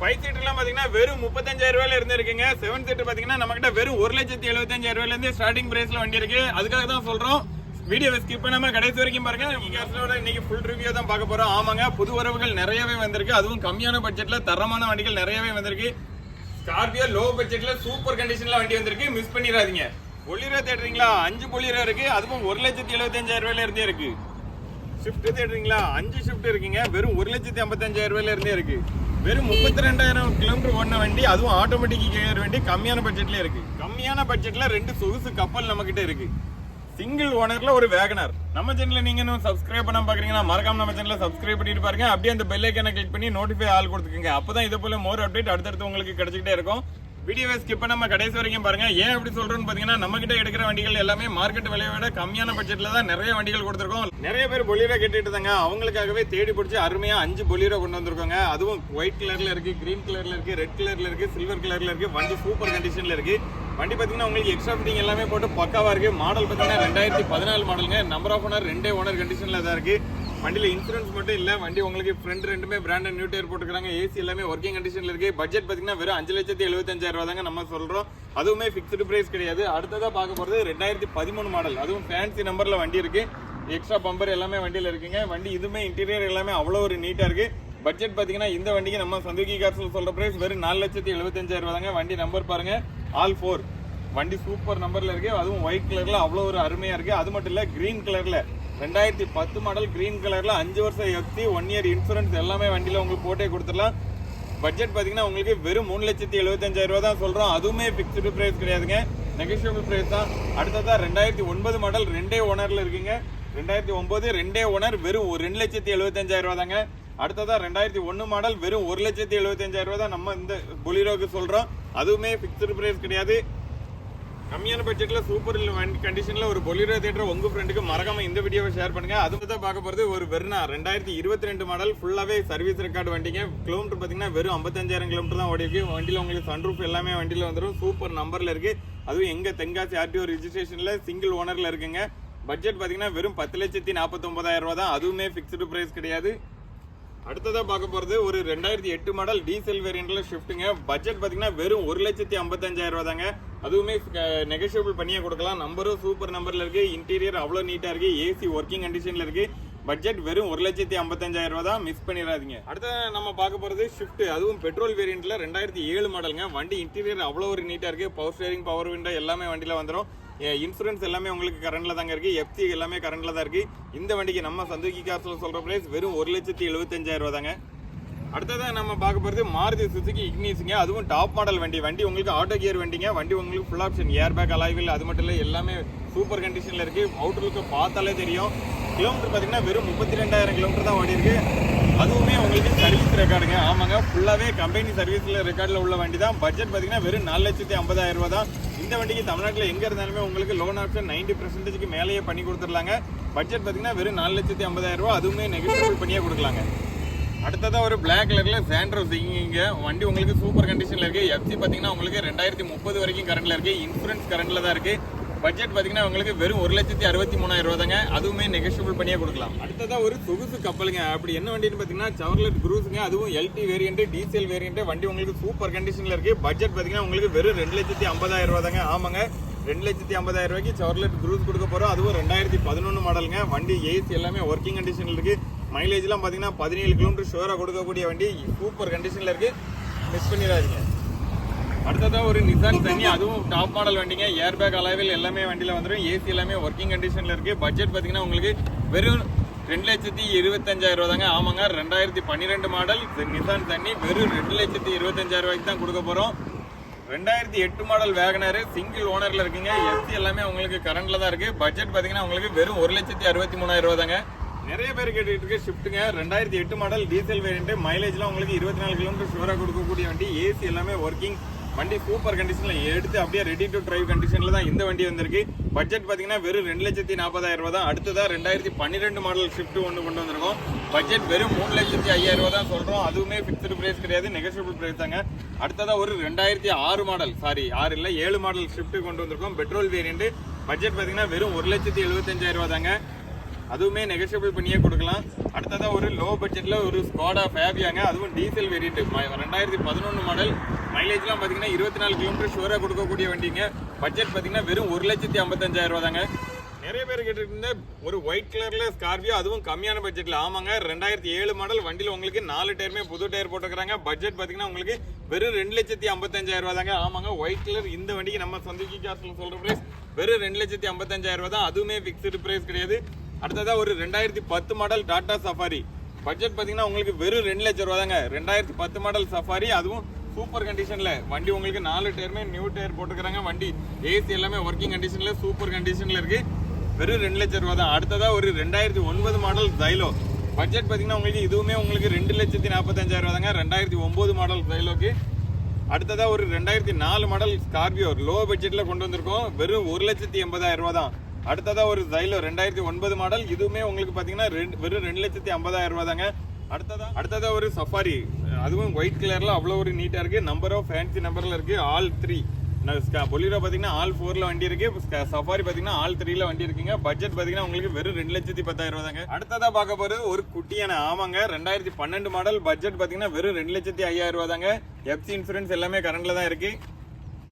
Five சீட்டர்லாம் பார்த்தீங்கன்னா வெறும் முப்பத்தஞ்சாயிரம் ரூபாயில இருந்து இருக்குங்க. செவன் சீட்டர் பார்த்தீங்கன்னா நம்ம கிட்ட வெறும் ஒரு லட்சத்தி எழுபத்தஞ்சாயிரம் ரூபாயில இருந்து ஸ்டார்டிங் பிரைஸ்ல வண்டி இருக்கு. அதுக்காக தான் சொல்றோம். வீடியோவை ஸ்கிப் பண்ணாம கடைசி வரைக்கும் பாருங்க. நீங்க இன்னைக்கு ஃபுல் ரிவ்யூ தான் பார்க்க போறோம். ஆமாங்க புது உறவுகள் நிறையவே வந்திருக்கு. அதுவும் கம்மியான பட்ஜெட்ல தரமான வண்டிகள் நிறையவே வந்திருக்கு. ஸ்கார்பியோ லோ பட்ஜெட்ல சூப்பர் கண்டிஷன்ல வண்டி வந்திருக்கு. மிஸ் பண்ணிடாதீங்க. பொலிரோ தேடுறீங்களா? அஞ்சு பொலிரோ இருக்கு. அதுவும் ஒரு லட்சத்தி எழுபத்தஞ்சாயிரம் ரூபாயில இருந்தே இருக்கு. ஷிஃப்ட் தேடுறீங்களா? அஞ்சு ஷிஃப்ட் இருக்குங்க. வெறும் ஒரு லட்சத்தி ஐம்பத்தஞ்சாயிரம் ரூபாயில இருந்தே இருக்கு. வெறும் முப்பத்தி ரெண்டாயிரம் கிலோமீட்டர் ஓடின வண்டி அதுவும் ஆட்டோமேட்டிக் கேர் வண்டி கம்மியான பட்ஜெட்ல இருக்கு. கம்மியான பட்ஜெட்ல ரெண்டு சொகுசு கப்பல் நம்ம கிட்ட இருக்கு சிங்கிள் ஓனர்ல ஒரு வேகனர் நம்ம சேனல நீங்க இன்னும் சப்ஸ்கிரைப் பண்ண பாக்குறீங்கன்னா மறக்காம நம்ம சேனல சப்ஸ்கிரைப் பண்ணிட்டு பாருங்க. அப்படியே அந்த பெல் ஐக்கனை கிளிக் பண்ணி நோட்டிஃபை ஆல் கொடுத்துக்கோங்க. அப்பதான் இதே போல மோர் அப்டேட் அடுத்தடுத்து உங்களுக்கு கிடைச்சிக்கிட்டே இருக்கும். வீடியோவை ஸ்கிப் பண்ணாம கடைசி வரைக்கும் பாருங்க. ஏன் அப்படி சொல்றோம்னு பாத்தீங்கன்னா நம்ம கிட்ட எடுக்கிற வண்டிகள் எல்லாமே மார்க்கெட் விலையை விட கம்மியான பட்ஜெட்ல தான் நிறைய வண்டிகள் கொடுத்துருக்கோம். நிறைய பேர் பொலிரோ கேட்டுட்டு தாங்க அவங்களுக்காகவே தேடி பிடிச்சி அருமையா அஞ்சு பொலிரோ கொண்டு வந்திருக்கோங்க. அதுவும் ஒயிட் கலர்ல இருக்கு கிரீன் கலர்ல இருக்கு ரெட் கலர்ல இருக்கு சில்வர் கலர்ல இருக்கு. வண்டி சூப்பர் கண்டிஷன்ல இருக்கு. வண்டி பாத்தீங்கன்னா உங்களுக்கு எக்ஸ்ட்ரா ஃபிட்டிங் எல்லாமே போட்டு பக்காவா இருக்கு. மாடல் பாத்தீங்கன்னா ரெண்டாயிரத்தி பதினாலு மாடலுங்க நம்பர் ஆஃப் ஓனர் ரெண்டே ஓனர் கண்டிஷன்ல தான் இருக்கு. வண்டியில் இன்சூரன்ஸ் மட்டும் இல்லை வண்டி உங்களுக்கு ஃப்ரண்ட் ரெண்டுமே பிராண்ட் நியூ டயர் போட்டுக்கிறாங்க ஏசி எல்லாமே ஒர்க்கிங் கண்டிஷனில் இருக்குது பட்ஜெட் பார்த்தீங்கன்னா வெறும் அஞ்சு லட்சத்தி எழுபத்தஞ்சாயிரம் ரூபா தாங்க நம்ம சொல்கிறோம் அதுவுமே ஃபிக்ஸ்டு ப்ரைஸ் கிடையாது. அடுத்ததாக பார்க்க போகிறது ரெண்டாயிரத்தி பதிமூணு மாடல் அதுவும் ஃபேன்சி நம்பரில் வண்டி இருக்குது எக்ஸ்ட்ரா பம்பர் எல்லாமே வண்டியில் இருக்குங்க. வண்டி இதுவுமே இன்டீரியர் எல்லாமே அவ்வளோ ஒரு நீட்டாக இருக்குது பட்ஜெட் பார்த்தீங்கன்னா இந்த வண்டிக்கு நம்ம சந்துகி கார்ஸ்ல சொல்கிற ப்ரைஸ் வெறும் நாலு லட்சத்தி எழுபத்தஞ்சாயிரம் ரூபாங்க வண்டி நம்பர் பாருங்க. ஆல் ஃபோர் வண்டி சூப்பர் நம்பரில் இருக்குது அதுவும் ஒயிட் கலரில் அவ்வளோ ஒரு அருமையாக இருக்குது அது மட்டும் இல்லை கிரீன் கலரில் ரெண்டாயிரத்தி பத்து மாடல் கிரீன் கலரில் அஞ்சு வருஷம் எஃப்சி ஒன் இயர் இன்சூரன்ஸ் எல்லாமே வண்டியில் உங்களுக்கு போட்டே கொடுத்துடலாம். பட்ஜெட் பார்த்தீங்கன்னா உங்களுக்கு வெறும் மூணு லட்சத்தி எழுபத்தஞ்சாயிரம் ரூபா தான் சொல்கிறோம் அதுவுமே ஃபிக்ஸ்டு ப்ரைஸ் கிடையாதுங்க. நெகோஷியபிள் ப்ரைஸ் தான். அடுத்ததாக ரெண்டாயிரத்தி ஒன்பது மாடல் ரெண்டே ஓனரில் இருக்குங்க. ரெண்டாயிரத்தி ஒம்பது ரெண்டே ஓனர் வெறும் ஒரு ரெண்டு லட்சத்தி எழுபத்தஞ்சாயிரம் ரூபா தாங்க. அடுத்ததாக ரெண்டாயிரத்தி ஒன்று மாடல் வெறும் ஒரு லட்சத்தி எழுபத்தஞ்சாயிரம் ரூபா தான் நம்ம இந்த பொலிரோக்கு சொல்கிறோம் அதுவுமே ஃபிக்ஸ்டு ப்ரைஸ் கிடையாது. கம்மியான பட்ஜெட்ல சூப்பர் வண்டி கண்டிஷன்ல ஒரு பொலிரோ தேட்டர் உங்க ஃப்ரெண்டுக்கு மறக்காம இந்த வீடியோவை ஷேர் பண்ணுங்க. அது தான் பார்க்க போறது. ஒரு வெர்னா ரெண்டாயிரத்தி இருபத்தி ரெண்டு மாடல் ஃபுல்லாவே சர்வீஸ் ரெக்கார்டு வண்டிங்க. கிலோமீட்டர் பாத்தீங்கன்னா வெறும் ஐம்பத்தஞ்சாயிரம் கிலோமீட்டர் தான் ஓடி இருக்கு. வண்டியில உங்களுக்கு சன்ரூஃப் எல்லாமே வண்டியில வந்துடும் சூப்பர் நம்பர்ல இருக்கு. அதுவும் எங்க தென்காசி ஆர்டிஓ ரிஜிஸ்ட்ரேஷன்ல சிங்கிள் ஓனர்ல இருக்குங்க. பட்ஜெட் பாத்தீங்கன்னா வெறும் பத்து லட்சத்தி நாற்பத்தி ரூபா தான். அதுவுமே ஃபிக்ஸ்டு பிரைஸ் கிடையாது. அடுத்ததாக பார்க்க போகிறது ஒரு ரெண்டாயிரத்தி எட்டு மாடல் டீசல் வேரியண்ட்டில் ஷிஃப்ட்டுங்க பட்ஜெட் பார்த்தீங்கன்னா வெறும் ஒரு லட்சத்தி ஐம்பத்தஞ்சாயிரம் ரூபா தாங்க. அதுவுமே நெகோஷியபிள் பண்ணியே கொடுக்கலாம். நம்பரும் சூப்பர் நம்பரில் இருக்குது இன்டீரியர் அவ்வளோ நீட்டாக இருக்குது ஏசி ஒர்க்கிங் கண்டிஷனில் இருக்குது பட்ஜெட் வெறும் ஒரு லட்சத்தி ஐம்பத்தஞ்சாயிரம் ரூபா தான் மிஸ் பண்ணிடாதீங்க. அடுத்த நம்ம பார்க்க போகிறது ஷிஃப்ட் அதுவும் பெட்ரோல் வேரியண்ட்டில் ரெண்டாயிரத்தி ஏழு மாடலுங்க வண்டி இன்டீரியர் அவ்வளோ ஒரு நீட்டாக இருக்குது பவர் ஸ்டேரிங் பவர் விண்டோ எல்லாமே வண்டியில் வந்துடும் இன்சூரன்ஸ் எல்லாமே உங்களுக்கு கரண்டில் தாங்க இருக்குது எஃப்சி எல்லாமே கரண்டில் தான் இருக்குது இந்த வண்டிக்கு நம்ம சந்துகி காசில் சொல்கிற பிரைஸ் வெறும் ஒரு லட்சத்தி எழுபத்தஞ்சாயிரம் ரூபா தாங்க. அடுத்ததாக நம்ம பார்க்க போகிறது மாருதி சுசுக்கு இக்னிஸுங்க. அதுவும் டாப் மாடல் வண்டி. வண்டி உங்களுக்கு ஆட்டோ கியர் வண்டிங்க. வண்டி உங்களுக்கு full option air bag alloy wheel அது மட்டும் இல்லை எல்லாமே சூப்பர் கண்டிஷனில் இருக்குது அவுட்டருக்கு பார்த்தாலே தெரியும். கிலோமீட்டர் பார்த்தீங்கன்னா வெறும் முப்பத்தி ரெண்டாயிரம் கிலோமீட்டர் தான் ஓடி இருக்கு. அதுவுமே உங்களுக்கு சர்வீஸ் ரெக்கார்டுங்க ஆமாங்க ஃபுல்லாகவே கம்பெனி சர்வீஸில் ரெக்கார்டில் உள்ள வண்டி தான். பட்ஜெட் பார்த்தீங்கன்னா வெறும் நாலு லட்சத்தி ஐம்பதாயிரம் ரூபா தான். இந்த வண்டிக்கு தமிழ்நாட்டில் எங்கே இருந்தாலுமே உங்களுக்கு லோன் ஆப்ஷன் நைன்டி பர்சன்டேஜ்க்கு மேலேயே பண்ணி கொடுத்துடலாங்க. பட்ஜெட் பார்த்தீங்கன்னா வெறும் நாலு லட்சத்தி ஐம்பதாயிரம் ரூபா அதுவுமே நெகட்டிவ் பண்ணியே கொடுக்கலாங்க. அடுத்ததாக ஒரு பிளாக் கலர்ல சாண்ட்ரோ இங்க. வண்டி உங்களுக்கு சூப்பர் கண்டிஷன்ல இருக்கு. எஃப்சி பாத்தீங்கன்னா உங்களுக்கு ரெண்டாயிரத்தி முப்பது வரைக்கும் கரண்ட்ல இருக்கு. இன்சூரன்ஸ் கரண்ட்ல தான் இருக்கு. பட்ஜெட் பாத்தீங்கன்னா உங்களுக்கு வெறும் ஒரு லட்சத்தி அறுபத்தி மூணாயிரம் ரூபா தாங்க அதுவுமே நெகஷியபிள் பண்ணியே கொடுக்கலாம். அடுத்ததாக ஒரு சொகுசு கப்பலுங்க. அப்படி என்ன வண்டின்னு பாத்தீங்கன்னா சவர்லெட் குரூஸுங்க அதுவும் எல்டி வேரியன்ட் டீசல் வேரியன்ட் வண்டி உங்களுக்கு சூப்பர் கண்டிஷன்ல இருக்கு. பட்ஜெட் பாத்தீங்கன்னா உங்களுக்கு வெறும் ரெண்டு லட்சத்தி ஐம்பதாயிரம் ரூபா தாங்க ஆமாங்க. ரெண்டு லட்சத்தி ஐம்பதாயிரம் ரூபாய்க்கு சவர்லெட் குரூஸ் கொடுக்க போறோம். அதுவும் ரெண்டாயிரத்தி பதினொன்று மாடலுங்க வண்டி ஏசி எல்லாமே ஒர்க்கிங் கண்டிஷன்ல இருக்கு. மைலேஜ்லாம் பார்த்தீங்கன்னா பதினேழு கிலோமீட்டர் ஷோராக கொடுக்கக்கூடிய வண்டி சூப்பர் கண்டிஷனில் இருக்கு. மிஸ் பண்ணிடாதீங்க. அடுத்ததா ஒரு நிசான் தண்ணி அதுவும் டாப் மாடல் வண்டிங்க. ஏர் பேக் அலைவில் எல்லாமே வண்டியில் வந்துடும் ஏசி எல்லாமே ஒர்க்கிங் கண்டிஷனில் இருக்கு. பட்ஜெட் பார்த்தீங்கன்னா உங்களுக்கு வெறும் ரெண்டு லட்சத்தி இருபத்தஞ்சாயிரம் ரூபா தாங்க ஆமாங்க ரெண்டாயிரத்தி பன்னிரெண்டு மாடல் நிசான் தண்ணி வெறும் ரெண்டு லட்சத்தி இருபத்தஞ்சாயிரம் ரூபாய்க்கு தான் கொடுக்க போகிறோம் ரெண்டாயிரத்தி எட்டு மாடல் வேகனர் சிங்கிள் ஓனர்ல இருக்குங்க. எஃப்சி எல்லாமே உங்களுக்கு கரண்ட்ல தான் இருக்கு. பட்ஜெட் பாத்தீங்கன்னா உங்களுக்கு வெறும் ஒரு லட்சத்தி அறுபத்தி மூணாயிரம் ரூபா தாங்க நிறைய பேர் கேட்டுட்டு இருக்கு ஷிஃப்ட்டுங்க ரெண்டாயிரத்தி எட்டு மாடல் டீசல் வேரியன்ட் மைலேஜ்லாம் உங்களுக்கு இருபத்தி நாலு கிலோமீட்டர் ஷுவராக கொடுக்கக்கூடிய வண்டி ஏசி எல்லாமே ஒர்க்கிங் வண்டி சூப்பர் கண்டிஷனில் எடுத்து அப்படியே ரெடி டு டிரைவ் கண்டிஷனில் தான் இந்த வண்டி வந்திருக்கு. பட்ஜெட் பார்த்தீங்கன்னா வெறும் ரெண்டு லட்சத்தி நாற்பதாயிரம் ரூபா தான். அடுத்ததாக ரெண்டாயிரத்தி பன்னிரெண்டு மாடல் ஷிஃப்ட் ஒன்று கொண்டு வந்திருக்கோம். பட்ஜெட் வெறும் மூணு லட்சத்தி ஐயாயிரம் ரூபா தான் சொல்கிறோம் அதுவுமே ஃபிக்ஸ்டு பிரைஸ் கிடையாது நெகோஷியபிள் பிரைஸ் தாங்க. அடுத்ததாக ஒரு ரெண்டாயிரத்தி ஆறு மாடல் சாரி ஆறு இல்லை ஏழு மாடல் ஷிஃப்ட் கொண்டு வந்திருக்கோம். பெட்ரோல் வேரியண்ட்டு பட்ஜெட் பார்த்தீங்கன்னா வெறும் ஒரு லட்சத்தி எழுபத்தஞ்சாயிரம் ரூபா தாங்க. அதுவுமே நெகோஷியபிள் பண்ணியே கொடுக்கலாம். அடுத்ததாக ஒரு லோ பட்ஜெட்டில் ஒரு ஸ்கோடா ஃபேபியாங்க அதுவும் டீசல் வேரியன்ட் ரெண்டாயிரத்தி பதினொன்று மாடல் மைலேஜ்லாம் பார்த்தீங்கன்னா இருபத்தி நாலு கிலோமீட்டர் ஷுவராக கொடுக்கக்கூடிய வண்டிங்க. பட்ஜெட் பார்த்தீங்கன்னா வெறும் ஒரு லட்சத்தி ஐம்பத்தஞ்சாயிரம் ரூபா தாங்க நிறைய பேர் கேட்டுருந்த ஒரு ஒயிட் கலர்ல ஸ்கார்பியோ அதுவும் கம்மியான பட்ஜெட்ல ஆமாங்க ரெண்டாயிரத்தி ஏழு மாடல் வண்டியில் உங்களுக்கு நாலு டயருமே புது டயர் போட்டுக்கிறாங்க. பட்ஜெட் பார்த்தீங்கன்னா உங்களுக்கு வெறும் ரெண்டு லட்சத்தி ஐம்பத்தஞ்சாயிரம் ரூபா தாங்க ஆமாங்க ஒயிட் கலர் இந்த வண்டிக்கு நம்ம சந்திக்கு காசில் சொல்ற பிரைஸ் வெறும் ரெண்டு லட்சத்தி ஐம்பத்தஞ்சாயிரம் ரூபா தான் அதுவுமே ஃபிக்ஸ்டு பிரைஸ் கிடையாது. அடுத்ததாக ஒரு ரெண்டாயிரத்தி பத்து மாடல் டாடா சஃபாரி பட்ஜெட் பார்த்தீங்கன்னா உங்களுக்கு வெறும் ரெண்டு லட்சம் ரூபா தாங்க ரெண்டாயிரத்தி பத்து மாடல் சஃபாரி அதுவும் சூப்பர் கண்டிஷனில் வண்டி உங்களுக்கு நாலு டயருமே நியூ டயர் போட்டுக்கிறாங்க. வண்டி ஏசி எல்லாமே ஒர்க்கிங் கண்டிஷனில் சூப்பர் கண்டிஷனில் இருக்குது வெறும் ரெண்டு லட்சம் ரூபா தான் அடுத்ததாக ஒரு ரெண்டாயிரத்தி ஒன்பது மாடல் ஜைலோ பட்ஜெட் பார்த்தீங்கன்னா உங்களுக்கு இதுவுமே உங்களுக்கு ரெண்டு லட்சத்தி நாற்பத்தஞ்சாயிரம் ரூபா தாங்க ரெண்டாயிரத்தி ஒம்பது மாடல் ஜைலோக்கு அடுத்ததாக ஒரு ரெண்டாயிரத்தி நாலு மாடல் ஸ்கார்பியோ லோ பட்ஜெட்டில் கொண்டு வந்திருக்கோம். வெறும் ஒரு லட்சத்தி எண்பதாயிரம் ரூபா தான் அடுத்ததாக ஒரு ஜைலோ ரெண்டாயிரத்தி ஒன்பது மாடல் இதுவுமே உங்களுக்கு பார்த்தீங்கன்னா ரெண்டு- வெறும் ரெண்டு லட்சத்தி ஐம்பதாயிரம் ரூபா தாங்க அடுத்ததாக அடுத்ததாக ஒரு சஃபாரி அதுவும் ஒயிட் கலரில் அவ்வளோ ஒரு நீட்டாக இருக்குது நம்பர் ஆஃப் ஃபேன்சி நம்பரில் இருக்குது ஆல் த்ரீ பொலிரோ பார்த்தீங்கன்னா ஆல் ஃபோரில் வண்டி இருக்கு. சஃபாரி பார்த்தீங்கன்னா ஆல் த்ரீல வண்டி இருக்குங்க. பட்ஜெட் பார்த்தீங்கன்னா உங்களுக்கு வெறும் ரெண்டு லட்சத்தி பத்தாயிரம் ரூபா தாங்க பார்க்க போகிறது ஒரு குட்டியான ஆமாங்க. ரெண்டாயிரத்தி பன்னெண்டு மாடல் பட்ஜெட் பார்த்தீங்கன்னா வெறும் ரெண்டு லட்சத்தி ஐயாயிரம் ரூபா தாங்க எஃப்சி இன்சூரன்ஸ் எல்லாமே கரண்டில் தான் இருக்குது